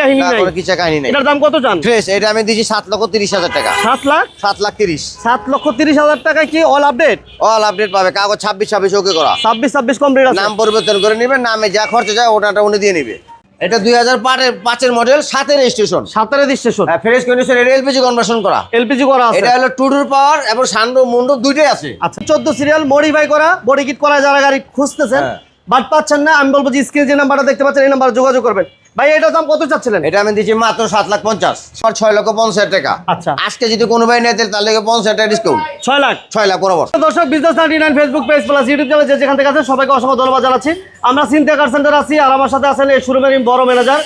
কাহিনী নাই। কোনো কিচ্ছা কাহিনী নেই। এটার দাম কত চান? ফ্রেশ এটা আমি দিচ্ছি সাত লক্ষ তিরিশ হাজার টাকা। লাখ? লাখ তিরিশ। সাত লক্ষ তিরিশ হাজার টাকা কি অল আপডেট অল আপডেট পাবে। কাগজ ছাব্বিশ ছাব্বিশ ওকে করা। কমপ্লিট আছে। নাম পরিবর্তন করে নিবে নামে যা খরচা যায় ওটাটা উনি দিয়ে নিবে। এটা দুই হাজার পাঁচের মডেল সাতারে স্টেশন ফ্রেশ কন্ডিশন এটা এলপিজি কনভার্সন করা। এলপিজি করা আছে। এটা হলো টুডুর পাওয়ার এবং সান্ডো মুন্ডো দুইটাই আছে। আচ্ছা চোদ্দ সিরিয়াল মডিফাই করা বডি কিট করা যারা গাড়ি খুঁজতেছেন হ্যাঁ। বাট পাচ্ছেন না আমি বলব যে স্ক্রিনে যে নাম্বারটা দেখতে পাচ্ছেন এই নাম্বারে যোগাযোগ করবেন। ভাই এটার দাম কত চাচ্ছিলেন? এটা আমি দিচ্ছি মাত্র সাত লাখ পঞ্চাশ। ছয় লক্ষ পঞ্চাশ টাকা। আচ্ছা। আজকে যদি কোনো ভাই নেয় তাহলে তার লেগে পঞ্চাশ টাকা ডিসকাউন্ট ছয় লাখ? ছয় লাখ বরাবর। দর্শক business ninety nine Facebook page plus YouTube channel যেখান থেকে আছেন সবাইকে অসংখ্য ধন্যবাদ জানাচ্ছি। আমরা সিনতে কার সেন্টার আছি আর আমার সাথে আছেন এই শোরুমের বড় ম্যানেজার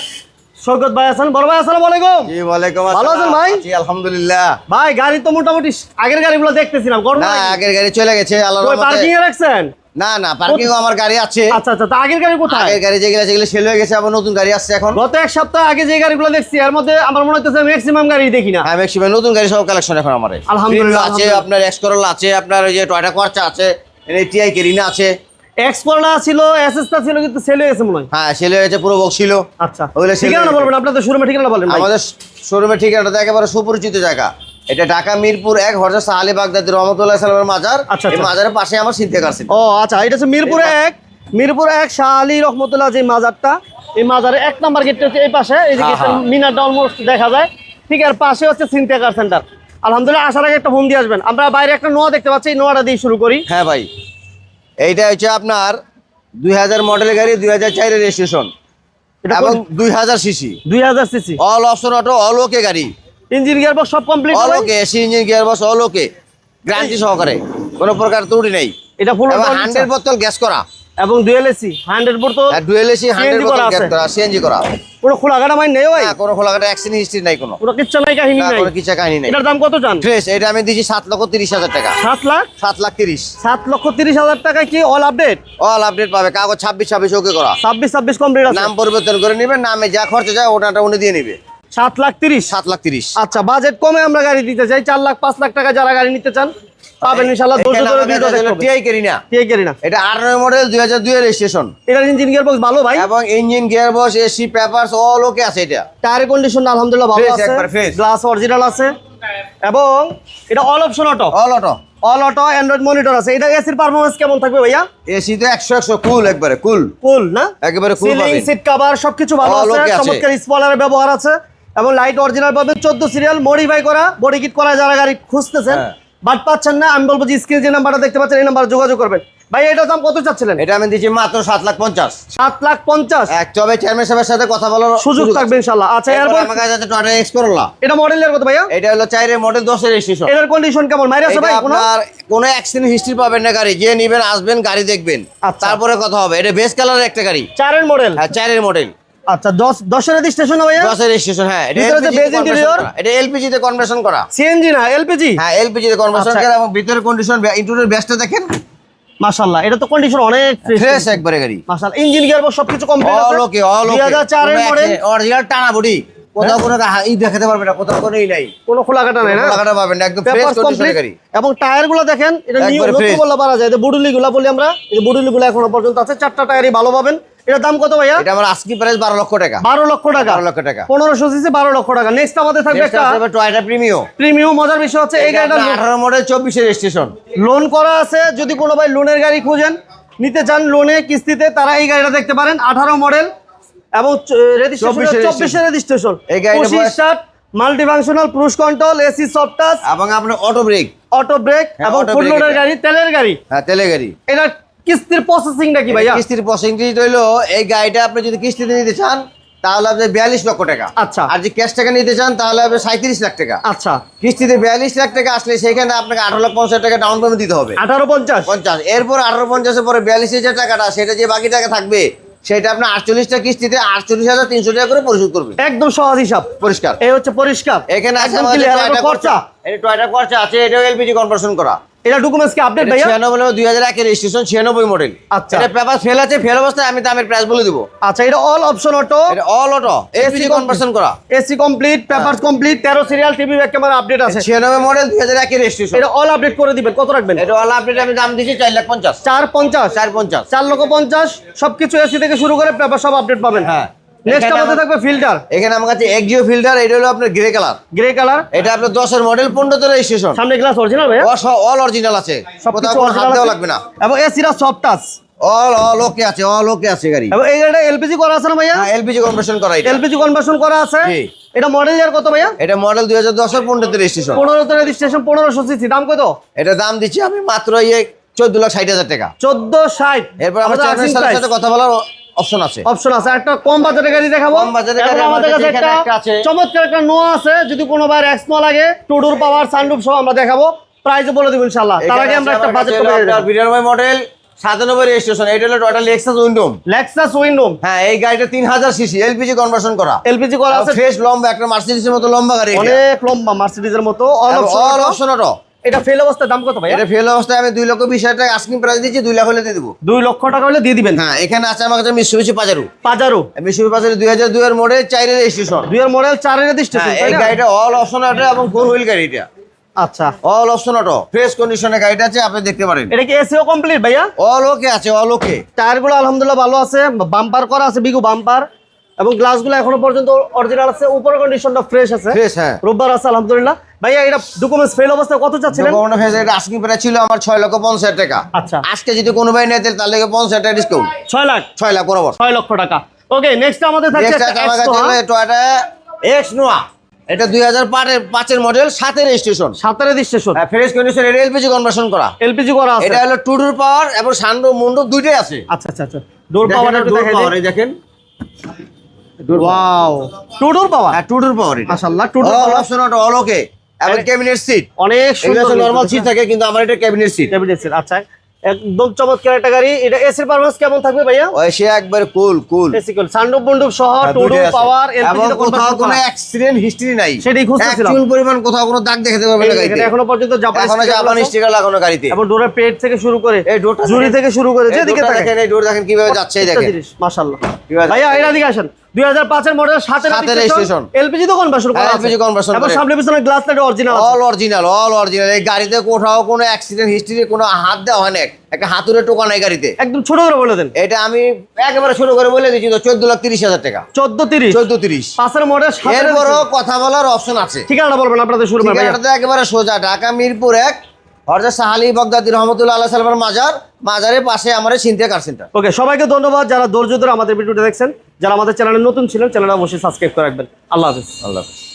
সৈকত ভাই আছেন বড় ভাই আসসালামু আলাইকুম। জি ওয়ালাইকুম ভালো আছেন ভাই? আছি, আলহামদুলিল্লাহ। ভাই গাড়ি তো মোটামুটি আগের গাড়িগুলো দেখতেছিলাম গরম না আগের গাড়ি চলে গেছে আল্লাহর রহমতে। পার্কিং এ রাখছেন? না না পার্কিং আমার গাড়ি আছে। আচ্ছা আচ্ছা আগের গাড়ি কোথায়? আগের গাড়ি যেগুলো সেগুলো সেল হয়ে গেছে আবার নতুন গাড়ি আসছে এখন। গত এক সপ্তাহ আগে যে গাড়িগুলো দেখছি এর মধ্যে আমার মনে হচ্ছে ম্যাক্সিমাম গাড়ি দেখি না। হ্যাঁ ম্যাক্সিমাম নতুন গাড়ি সব কালেকশন এখন আমার আলহামদুলিল্লাহ, আছে আপনার আছে আপনার ওই যে টয়টা কর্চা আছে টিআই কেরিনা আছে। এক্সপোর্টটা ছিল এসএসটা ছিল কিন্তু সেল হয়ে গেছে মনে হয়। হ্যাঁ সেল হয়ে গেছে পুরো বক্স ছিল। আচ্ছা। ওগুলো ঠিকানা বলবেন আপনাদের শোরুমে ঠিকানা বলেন আমাদের শোরুমের ঠিকানাটা একেবারে সুপরিচিত জায়গা। এটা ঢাকা মিরপুর এক হরজা সাহালি বাগদাদি রহমতুল্লাহ সালামের মাজার। আচ্ছা, এই আচ্ছা। মাজারের পাশে আমার সিদ্ধে কাছে ও আচ্ছা এটা হচ্ছে মিরপুরে এক মিরপুরে এক শাহ আলী রহমতুল্লাহ যে মাজারটা এই মাজারে এক নাম্বার গেটটা হচ্ছে এই পাশে এই যে। মিনারটা অলমোস্ট দেখা যায়। ঠিক আর পাশে হচ্ছে সিনটেকার সেন্টার। আলহামদুলিল্লাহ আসার আগে একটা ফোন দিয়ে আসবেন। আমরা বাইরে একটা নোয়া দেখতে পাচ্ছি এই নোয়াটা দিয়ে শুরু করি। হ্যাঁ ভাই এইটা হচ্ছে আপনার দুই হাজার মডেলের গাড়ি দুই হাজার চারের রেজিস্ট্রেশন এটা এবং দুই হাজার সিসি। দুই হাজার CC. All option auto all okay গাড়ি। ইঞ্জিন গিয়ার বক্স সব complete all okay AC engine gear box all okay guarantee সহকারে কোনো প্রকার ত্রুটি নেই। এটা ফুল এবং হান্ড্রেড বোতল গ্যাস করা। এবং ডুয়েল এসি হান্ড্রেড বোর্ড তো আর ডুয়েল এসি হান্ড্রেড CNG করা বোতল গ্যাস করা সিএনজি করা। পুরো খোলা গাড়া মাইন নেই ভাই। কোনো খোলাঘাটা অ্যাক্সিডেন্ট হিস্ট্রি নাই কোনো। পুরো কিচ্ছু নাই কাহিনী নাই। কোনো কিছু কাহিনী নেই। এটার দাম কত চান? ফ্রেশ এটা আমি দিচ্ছি সাত লক্ষ তিরিশ হাজার টাকা। সাত লাখ? সাত লাখ তিরিশ। সাত লক্ষ তিরিশ হাজার টাকা কি অল আপডেট অল আপডেট পাবে কাগজ ছাব্বিশ ছাব্বিশ ওকে করা। ছাব্বিশ ছাব্বিশ কমপ্লিট আছে। নাম পরিবর্তন করে নিবে নামে যা খরচা যায় ওটাটা উনি দিয়ে নিবে। সাত লাখ তিরিশ। সাত লাখ তিরিশ। আচ্ছা বাজেট কমে আমরা গাড়ি দিতে চাই চার লাখ পাঁচ লাখ টাকা যারা গাড়ি নিতে চান পাবেন ইনশাল্লাহ। টিআই কেরিনা এটা আঠারো মডেল দুই হাজার দুই রেজিস্ট্রেশন এটার ইঞ্জিন গিয়ার বক্স ভালো ভাই। এবং engine gear box AC papers all okay আছে এটা। টায়ার কন্ডিশন আলহামদুলিল্লাহ ভালো আছে। গ্লাস অরিজিনাল আছে। এবং এটা all option auto all auto all auto android monitor আছে। এটা এসির কেমন থাকবে ভাইয়া? এসি তো একশো একশো কুল একবারে কুল কুল না? একেবারে সিলিং সিট কভার সবকিছু ভালো আছে। চমৎকার স্পলারের ব্যবহার আছে। এবং লাইট অরিজিনাল পাবেন চোদ্দ সিরিয়াল মডিফাই করা বডি কিট করা যারা গাড়ি খুঁজতেছেন হ্যাঁ। বাট পাচ্ছেন না আমি বলব যে স্ক্রিনে যে নাম্বারটা দেখতে পাচ্ছেন এই নাম্বারে যোগাযোগ করবেন। ভাই এটার দাম কত চাচ্ছিলেন? এটা আমি দিচ্ছি মাত্র সাত লাখ পঞ্চাশ। সাত লাখ পঞ্চাশ? এক তবে চেয়ারম্যান সাহেবের সাথে কথা বলার সুযোগ থাকবে ইনশাল্লাহ আচ্ছা এরপর আমার কাছে টয়টা এক্স করোলা এটা মডেলের কত ভাইয়া? এটা হলো চাইরের মডেল দশের রেজিস্ট্রেশন এটার কন্ডিশন কেমন? মাইরে আছে ভাই কোনো আপনার কোনো অ্যাক্সিডেন্ট হিস্ট্রি পাবেন না গাড়ি। যে নিবেন আসবেন গাড়ি দেখবেন। আচ্ছা। তারপরে কথা হবে। এটা বেস কালারের একটা গাড়ি। চারের মডেল হ্যাঁ চারের মডেল আচ্ছা দশ দশের রেজিস্ট্রেশন ভাইয়া? দশের রেজিস্ট্রেশন হ্যাঁ এটা? করা। এটা এলপিজি তে কনভার্সন করা। সিএনজি না এলপিজি হ্যাঁ এলপিজি তে কনভার্সন আচ্ছা। করা এবং ভিতরে কন্ডিশন ইন্টুরিয়র বেসটা দেখেন। মাশাআল্লাহ এটা তো কন্ডিশন অনেক ফ্রেশ একবারে গাড়ি। মাশাআল্লাহ ইঞ্জিন গিয়ার বক্স সবকিছু কমপ্লিট আছে। অল ওকে অল ওকে 2004 এর মডেল অরিজিনাল টানা বডি কোথাও কোনো গা- ই দেখাতে পারবে না কোথাও কোনো ই নাই। কোনো খোলা কাটা নাই না? লাগাটা পাবেন না একদম ফ্রেশ কন্ডিশনের গাড়ি। এবং টায়ারগুলো দেখেন এটা নিউ নতুন বলা পারা যায়। বুডুলি গুলা বলি আমরা এই যে বুডুলি গুলো এখনও পর্যন্ত আছে। চারটা টায়ারই ভালো পাবেন। এটার দাম কত ভাইয়া? এটা আমার আজকি প্রাইস বারো লক্ষ টাকা। বারো লক্ষ টাকা। বারো লক্ষ টাকা। পনেরোশো সিসি বারো লক্ষ টাকা। নেক্সট আমাদের থাকবে একটা টয়টা প্রিমিও প্রিমিয়াম মজার বিষয় হচ্ছে এই গাড়িটা আঠারো মডেল চব্বিশের রেজিস্ট্রেশন লোন করা আছে যদি কোনো ভাই লোনের গাড়ি খুঁজেন নিতে চান লোনে কিস্তিতে তারা এই গাড়িটা দেখতে পারেন আঠারো মডেল এবং রেজিস্ট্রেশন 24 চব্বিশের রেজিস্ট্রেশন এই গাড়িটা পঁচিশ বয়স- ষাট মাল্টিফাংশনাল পুরুষ কন্ট্রোল এসি সফট টাচ এবং আপনার অটো ব্রেক অটো ব্রেক এবং ফুল লোডের গাড়ি তেলের গাড়ি। হ্যাঁ তেলের গাড়ি। এটা কিস্তির প্রসেসিংটা কি ভাইয়া? কিস্তির পার্সেন্টেজ হইল এই গাড়িটা আপনি যদি কিস্তিতে নিতে চান তাহলে আপনি বিয়াল্লিশ লক্ষ টাকা। আচ্ছা। আর যদি ক্যাশ টাকা নিতে চান তাহলে আপনি সাঁত্রিশ লাখ টাকা। আচ্ছা। কিস্তিতে বিয়াল্লিশ লাখ টাকা আসলে সেখানে আপনাকে আঠারো লাখ পঞ্চাশ টাকা ডাউন পেমেন্ট দিতে হবে। আঠারো পঞ্চাশ? পঞ্চাশ। এরপর আঠারো পঞ্চাশের পরে বিয়াল্লিশ হাজার টাকাটা সেটা যে বাকি টাকা থাকবে সেটা আপনার আটচল্লিশটা কিস্তিতে আটচল্লিশ হাজার তিনশো টাকা করে পরিশোধ করবে একদম সহজ হিসাব। পরিষ্কার। এই হচ্ছে পরিষ্কার। এখানে আছে খরচা। এটা টয়টা খরচা আছে এটাও এলপিজি কনভার্সন করা। এটা ডকুমেন্টস কি আপডেট ভাইয়া? ছিয়ানব্বই দুই হাজার একের রেজিস্ট্রেশন ছিয়ানব্বই মডেল আচ্ছা। এটা পেপার ফেল আছে ফেল অবস্থায় আমি দামের প্রাইস বলে দিব। আচ্ছা এটা অল অপশন অটো এটা অল অটো এলপিজি কনভার্সন করা। এসি কমপ্লিট পেপারস কমপ্লিট তেরো serial TV back camera update আছে। ছিয়ানব্বই মডেল দুই হাজার একের রেজিস্ট্রেশন এটা অল আপডেট করে দিবেন কত রাখবেন? এটা অল আপডেট আমি দাম দিচ্ছি চার লাখ পঞ্চাশ। চার পঞ্চাশ। চার পঞ্চাশ। চার লক্ষ পঞ্চাশ সবকিছু এসি থেকে শুরু করে পেপার সব আপডেট পাবেন। হ্যাঁ। নেক্সট আমাদের থাকবে ফিল্টার এখানে আমার কাছে এক্সিও ফিল্টার এটা হলো আপনার গ্রে কালার গ্রে কালার এটা আপনার দশের মডেল পনেরোতে রেজিস্ট্রেশন সামনে গ্লাস অরিজিনাল ভাইয়া। অল অরিজিনাল আছে। কোথাও কোনো হাত দেওয়া লাগবে না। এবং এসিরা soft touch all all okay আছে অল ওকে আছে গাড়ি। এবং এই গাড়িটা এলপিজি করা আছে না ভাইয়া? হ্যাঁ এলপিজি কনভার্সন করা এটা। এলপিজি কনভার্সন করা আছে। জি। এটা মডেল ইয়ার কত ভাইয়া? এটা মডেল দুই হাজার দশের পনেরোতে রেজিস্ট্রেশন পনেরো তো রেজিস্ট্রেশন পনেরোশো সিসি দাম কত? এটা দাম দিচ্ছি আমি মাত্র ইয়ে চোদ্দ লাখ ষাট হাজার টাকা। চোদ্দ ষাট। এরপর আমার চ্যানেলের সাথে সাথে কথা বলার অপশন আছে। অপশন আছে। একটা কম বাজেটের গাড়ি দেখাবো। কম এরপর গাড়ি আমাদের কাছে একটা আছে। চমৎকার একটা নোয়া আছে। যদি কোনো ভাইয়ের এক্সমা লাগে টুডুর পাওয়ার সানরুফ সহ আমরা দেখাবো। প্রাইস বলে দিব ইনশাআল্লাহ। তার আগে আমরা একটা বাজেট বিরানব্বই মডেল সাতানব্বই রেজিস্ট্রেশন এটা হলো টোটাল এক্সাস উইন্ডোম লেক্সাস উইন্ডোম হ্যাঁ এই গাড়িটা তিন হাজার সিসি এলপিজি কনভার্সন করা। এলপিজি করা আছে। ফ্রেশ লম্বা একটা মার্সিডিসের মতো লম্বা গাড়ি। অনেক লম্বা মার্সিডিজের মতো। এবং option এটা ফেল অবস্থায় দাম কত ভাই এটা ফেল অবস্থায় আমি দুই লক্ষ বিশ হাজার টাকা আস্কিং প্রাইস দিচ্ছি দুই লাখ হলে দিয়ে দেবো। দুই লক্ষ টাকা হলে দিয়ে দিবেন? হ্যাঁ এখানে আছে আমার কাছে মিশুবিশি পাজারু পাজারো মিশুবি পাজারু দুই হাজার দুই এর মডেল চাইরের রেজিস্ট্রেশন দুই এর মডেল চারের রেজিস্ট্রেশন হ্যাঁ এই গাড়িটা অল অপশন অটো এবং ফোর হুইল গাড়িটা আচ্ছা। অল অপশন অটো ফ্রেশ কন্ডিশনে গাড়িটা আছে আপনি দেখতে পারেন। এটা কি এসিও কমপ্লিট ভাইয়া? অল ওকে আছে অল ওকে টায়ারগুলো আলহামদুলিল্লাহ ভালো আছে বাম্পার করা আছে বিগু বাম্পার এবং গ্লাসগুলো এখনও পর্যন্ত অরিজিনাল আছে। উপরের কন্ডিশনটা ফ্রেশ আছে। ফ্রেশ হ্যাঁ। রোববার আছে আলহামদুলিল্লাহ। ভাইয়া এটা ডকুমেন্টস ফেল অবস্থায় কত চাচ্ছিলেন? ডকুমেন্ট ফেস এটা আস্কিং প্রাইস ছিল আমার ছয় লক্ষ পঞ্চাশ হাজার টাকা। আচ্ছা। আজকে যদি কোনো ভাই নেয় তাহলে তার লেগে পঞ্চাশ হাজার টাকা ডিসকাউন্ট ছয় লাখ? ছয় লাখ বরাবর। ছয় লক্ষ টাকা। ওকে নেক্সট আমাদের থাকছে টয়োটা এক্স নোয়া এটা দুই হাজার পাঁচের মডেল সাতের রেজিস্ট্রেশন সাতের রেজিস্ট্রেশন ফ্রেশ কন্ডিশন এটা এলপিজি কনভার্সন করা। এলপিজি করা আছে। এটা হলো টুডুর পাওয়ার এবং সান্ডো মুন্ডো দুইটাই আছে। আচ্ছা আচ্ছা আচ্ছা। ডোর পাওয়ার দেখেন। ওয়াও টু ডোর পাওয়ার হ্যাঁ পাওয়ার এটা। মাশাআল্লাহ two door power option all okay এবং ক্যাবিনেট সিট অনেক সুন্দর নরমাল সিট থাকে কিন্তু আমার এটা ক্যাবিনেট সিট ক্যাবিনেট সিট আচ্ছা। একদম চমৎকার একটা গাড়ি। এটা এসির পারফরম্যান্স কেমন থাকবে ভাইয়া? ওই সে একবার কুল কুল এসি কুল বন্ডুপ সহ পাওয়ার এলপিজি কোথাও কোনো অ্যাক্সিডেন্ট হিস্ট্রি নাই। সেটাই খুঁজতেছিলাম। পরিমাণ কোথাও কোনো দাগ দেখাতে পারবে না গাড়িতে। এখনও পর্যন্ত জাপানি এখনও জাপানি স্টিকার লাগানো গাড়িতে। এবং ডোরের পেট থেকে শুরু করে এই ডোরটা জুড়ি থেকে শুরু করে যেদিকে দেখেন এই ডোর দেখেন কীভাবে যাচ্ছে এই দেখেন। মাশাআল্লাহ। ভাইয়া এর দিকে আসেন। 2005 এর মডেল সাতের সাতের রেজিস্ট্রেশন এলপিজি তো কনভার্সন করা আছে। এবং সামনে পিছনে glass light original all original all original এই গাড়িতে কোথাও কোনো অ্যাক্সিডেন্ট হিস্ট্রি কোনো হাত দেওয়া হয় না একটা হাতুড়ে টোকা নাই গাড়িতে। একদম ছোট করে বলে দেন। এটা আমি একেবারে শুরু করে বলে দিচ্ছি তো চোদ্দ লাখ তিরিশ হাজার টাকা। 14 30 চোদ্দ তিরিশ। পাঁচের মডেল এরপরও কথা বলার অপশন আছে। ঠিকানাটা বলবেন আপনাদের শুরু একেবারে সোজা ঢাকা মিরপুর এক হরজা সাহালি বগদাদি রহমতুল্লাহ আল্লাহ সালমার মাজার মাজারের পাশে আমার সিনথিয়া কার সেন্টার ওকে সবাইকে ধন্যবাদ যারা ধৈর্য ধরে আমাদের ভিডিওটা দেখছেন। যারা আমাদের চ্যানেলে নতুন ছিলেন চ্যানেলটা অবশ্যই সাবস্ক্রাইব করে রাখবেন। আল্লাহ হাফেজ। আল্লাহ হাফেজ।